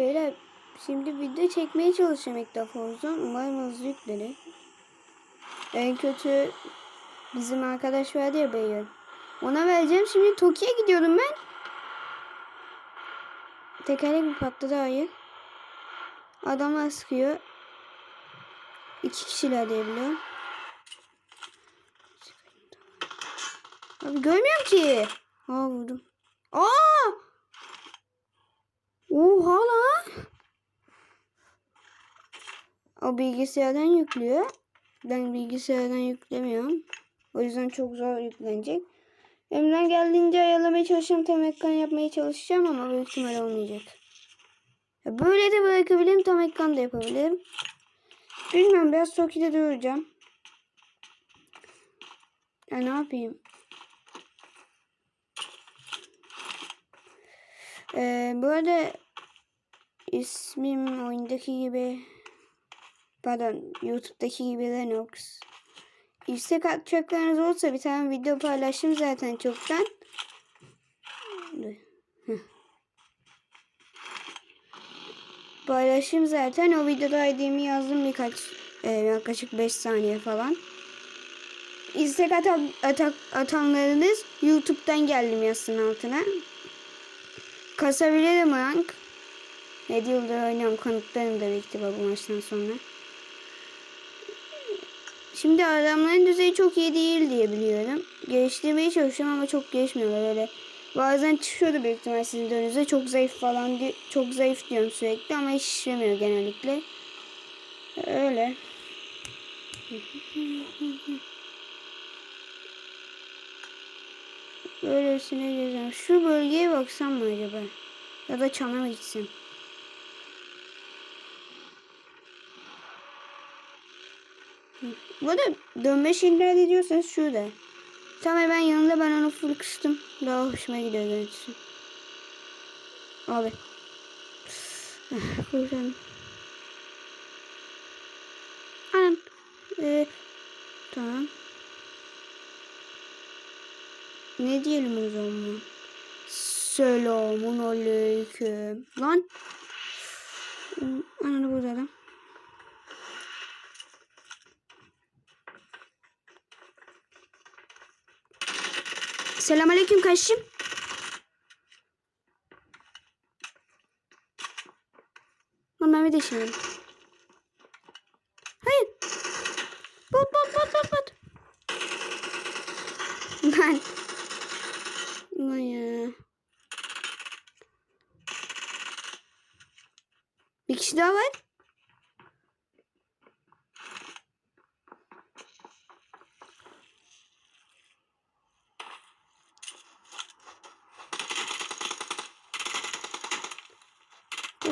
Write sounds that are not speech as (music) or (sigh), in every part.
Beyler şimdi video çekmeye çalışacağım ilk defa o. Umarım hızlı yüklenir. En kötü bizim arkadaş vardı ya Beyer. Ona vereceğim. Şimdi Tokyo'ya gidiyorum ben. Tekerlek mi patladı? Hayır. Adamlar sıkıyor. İki kişiler diye biliyorum. Abi görmüyorum ki. Aa vurdum. Aa! Oha lan. O bilgisayardan yüklüyor. Ben bilgisayardan yüklemiyorum. O yüzden çok zor yüklenecek. Elimden geldiğince ayarlamaya çalışacağım. Tam ekran yapmaya çalışacağım ama büyük ihtimal olmayacak. Ya böyle de bırakabilirim. Tam ekran da yapabilirim. Bilmiyorum biraz Toki'de duracağım. Ya ne yapayım? Ee, bu arada ismim oyundaki gibi pardon YouTube'daki gibi Lennox. İstek atacaklarınız olursa bir tane video paylaştım zaten çoktan. Paylaşım zaten. O videoda ID'mi yazdım birkaç e, yaklaşık 5 saniye falan. İstek atan, atak, atanlarınız YouTube'dan geldim yazsın altına. Kasabilirim rank. Ne yıldır oynuyorum kanıtlarım da büyük ihtimal bu maçtan sonra. Şimdi adamların düzeyi çok iyi değil diye biliyorum. Geliştirmeye çalışıyorum ama çok gelişmiyorlar öyle. Bazen çıkıyordu büyük ihtimal sizin önünüze. Çok zayıf falan diye çok zayıf diyorum sürekli ama hiç işlemiyor genellikle. Öyle. Böylesine gezeceğim. Şu bölgeye baksam mı acaba? Ya da çana mı gitsem? Bu arada dönme şeyler diyorsanız şurada. Tam hemen yanında ben onu full kıstım. Daha hoşuma gidiyor görüntüsü. Abi. (sighs) Kurtarım. Anam. Ee, tamam. Ne diyelim o zaman? Selamun aleyküm. Lan. Ananı burada adam. Selamünaleyküm kardeşim. Bunları deşelim. Hayır. Bot bot bot bot bot. Ben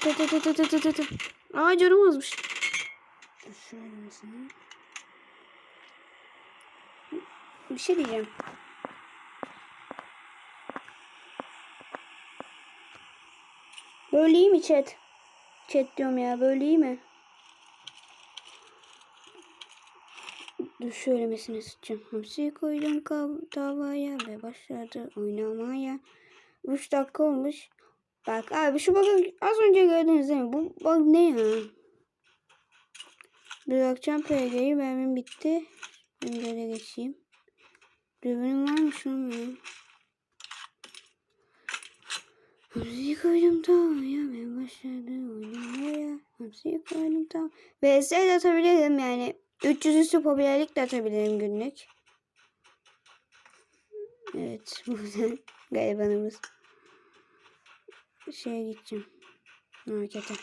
Tut tut tut tut tut tut. Aa canım azmış. Şöyle mesela. Bir şey diyeceğim. Böyle iyi mi chat? Chat diyorum ya böyle iyi mi? Söylemesini sıçacağım. Hamsiyi koydum tavaya ve başladı oynamaya. 3 dakika olmuş. Bak abi şu bakın az önce gördünüz değil mi? Bu bak ne ya? Bırakacağım PG'yi mermim bitti. Ben böyle geçeyim. Dürbünüm varmış lan ya. Hamsiyi koydum tavaya ve başladı oynamaya. Hamsiyi koydum tavaya. VS de atabilirim yani. 300 üstü popülerlik de atabilirim günlük. Evet (laughs) buradan garibanımız. Şeye gideceğim. Markete.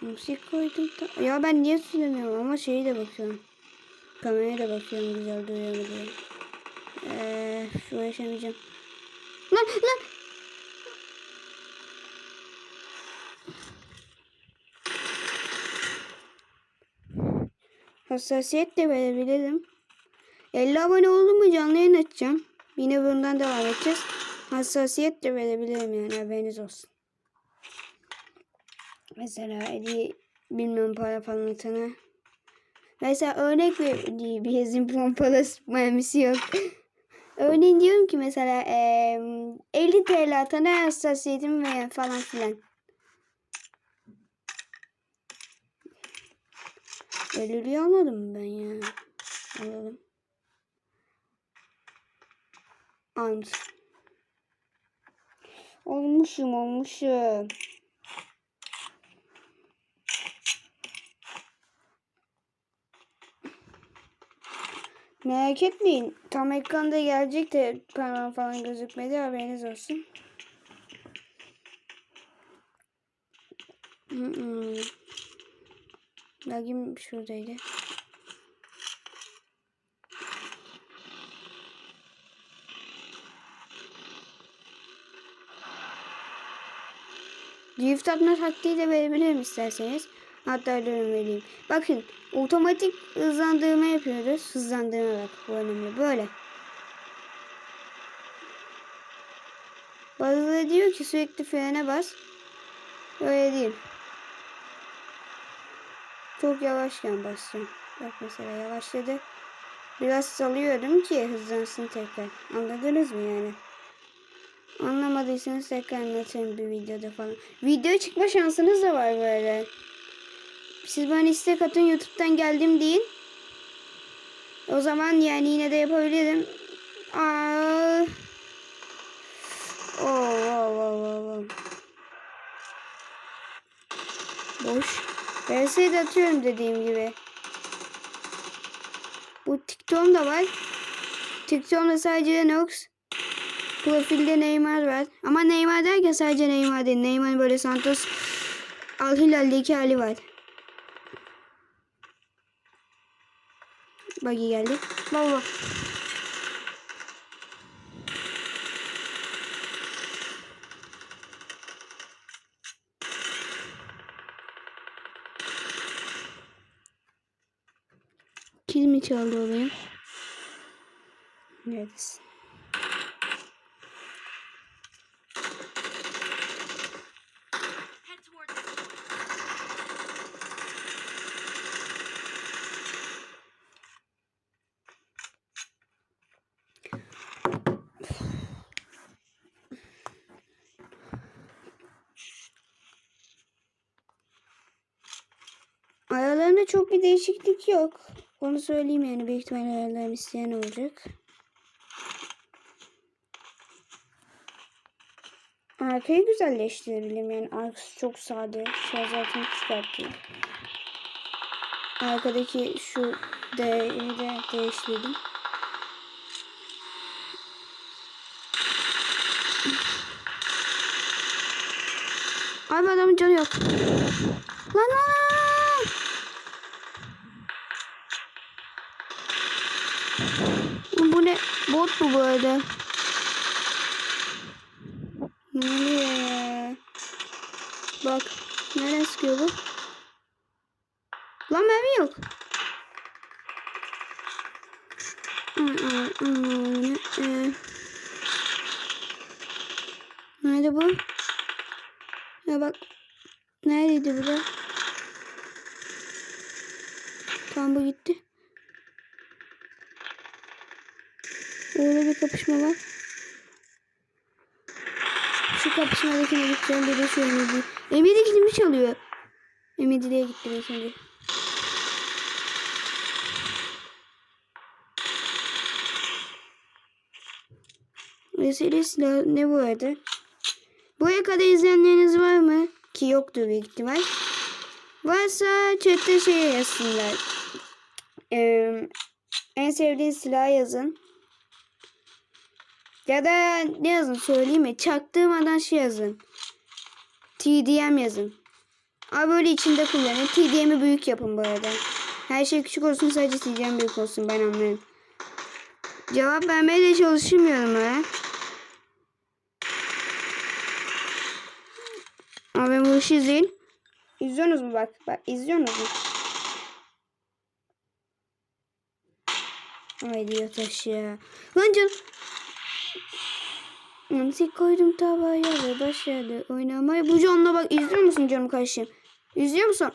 Müzik koydum da. Ya ben niye süremiyorum ama şeyi de bakıyorum. Kameraya da bakıyorum güzel duyuyor mu diye. Eee şu yaşamayacağım. Lan lan. Hassasiyet de verebilirim. 50 abone oldum mu canlı yayın açacağım. Yine bundan devam edeceğiz. Hassasiyet de verebilirim yani haberiniz olsun. Mesela hediye bilmem para falan atana. Mesela örnek bir yazın pompalı mermisi yok. (laughs) Örneğin diyorum ki mesela eee 50 TL atana hassasiyetim ve falan filan. 50 almadım ben ya? Alalım. Almış. Olmuşum olmuşum. Merak etmeyin. Tam ekranda gelecek de parmağım falan gözükmedi haberiniz olsun. Lagim şuradaydı. Drift atma taktiği de verebilirim isterseniz. Hatta durun vereyim. Bakın otomatik hızlandırma yapıyoruz. Hızlandırma bak bu önemli. Böyle. Bazıları diyor ki sürekli frene bas. Öyle değil. Çok yavaşken basacağım. Bak mesela yavaşladı. Biraz salıyorum ki hızlansın tekrar. Anladınız mı yani? Anlamadıysanız tekrar anlatayım bir videoda falan. Video çıkma şansınız da var böyle. Siz bana istek atın YouTube'dan geldim deyin. O zaman yani yine de yapabilirim. Aa. Oo, oo, oo, oo. Boş. De atıyorum dediğim gibi. Bu TikTok'um da var. TikTok'umda sadece Nox. Profilde Neymar var. Ama Neymar derken sadece Neymar değil. Neymar'ın böyle Santos Al Hilal'deki hali var. Buggy geldi. Baba. Kil mi çaldı o? Neredesin? Çok bir değişiklik yok. Onu söyleyeyim yani büyük ihtimalle ayarlarını isteyen olacak. Arkayı güzelleştirebilirim yani arkası çok sade. Şarj altını çıkarttım. Arkadaki şu değeri de değiştirdim. Abi adamın canı yok. Lan lan lan. Bot mu arada? Ne oluyor? Bak. Nereye sıkıyor bu? Lan mermi yok. Nerede bu? Ya bak. Neredeydi bu da? Tamam bu gitti. Orada bir kapışma var. Şu kapışmadakine gideceğim bir de şu Emidi. Emidi kilimi çalıyor. Emidi'ye gitti ben şimdi. Mesele silah ne bu arada? Buraya kadar izleyenleriniz var mı? Ki yoktur büyük ihtimal. Varsa chatte şey yazsınlar. Ee, en sevdiğiniz silah yazın. Ya da ne yazın söyleyeyim mi? Çaktırmadan şey yazın. TDM yazın. Abi böyle içinde kullanın. TDM'i büyük yapın bu arada. Her şey küçük olsun sadece TDM büyük olsun ben anlarım. Cevap vermeye de çalışmıyorum ha. Abi bu işi izleyin. İzliyorsunuz mu bak? Bak izliyorsunuz mu? Ay diyor taş ya. Lan canım. Antik koydum tabağıya ve başladı oynamaya. Bu canla bak izliyor musun canım kardeşim? İzliyor musun?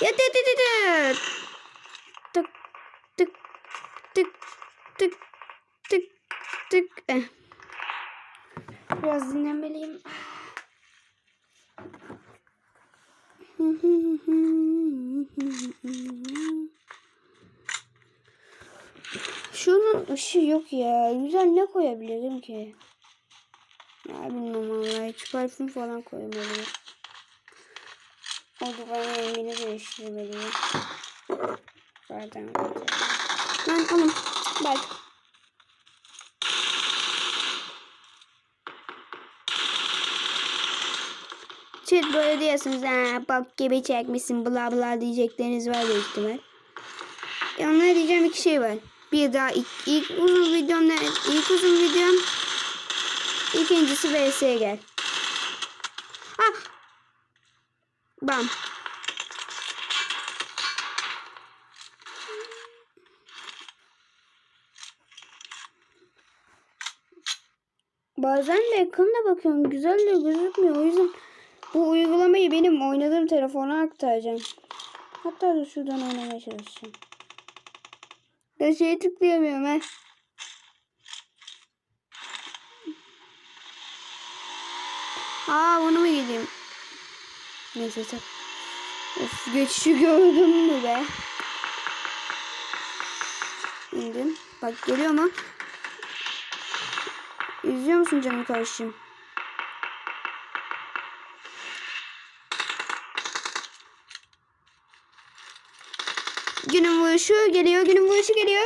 Ya de de de de. Tık tık tık tık tık tık. Eh. Biraz dinlenmeliyim. Hı hı hı hı hı hı hı. Şunun ışığı yok ya. Güzel ne koyabilirim ki? Ya bilmem vallahi. Hiç parfüm falan koymalıyım. Oldu bana rengini değiştirmeliyim. Zaten Lan oğlum. Bak. Çıt böyle diyorsunuz ha bak gibi çekmişsin bla bla diyecekleriniz var büyük ihtimal. Ya onlara diyeceğim iki şey var. Bir daha ilk, ilk uzun videom ne? İlk uzun videom. İkincisi VS'ye gel. Ah! Bam. Bazen de yakında bakıyorum. Güzel de gözükmüyor. O yüzden bu uygulamayı benim oynadığım telefona aktaracağım. Hatta da şuradan oynamaya çalışacağım. Ya şeye tıklayamıyorum he. Aa bunu mu gideyim? Neyse tak. Of geçişi gördün mü be? İndim. Bak geliyor mu? İzliyor musun canım kardeşim? Günün vuruşu geliyor. Günün vuruşu geliyor.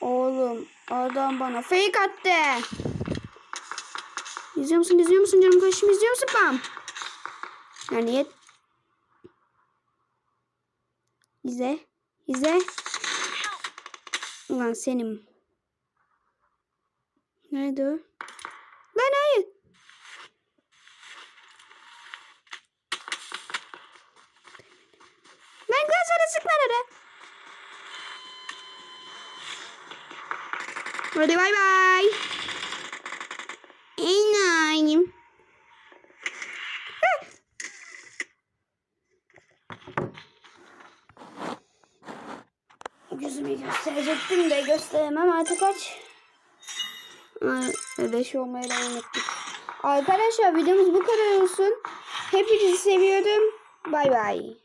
Oğlum adam bana fake attı. İzliyor musun? İzliyor musun canım kardeşim? İzliyor musun bam? Yani yet. İzle. İzle. Ulan senin. Nerede o? Lan hayır. Lan gözleri sıkma ara. Hadi bay bay. Yüzümü gösterecektim de gösteremem artık kaç. 5 olmaya devam ettik. Arkadaşlar videomuz bu kadar olsun. Hepinizi seviyorum. Bay bay.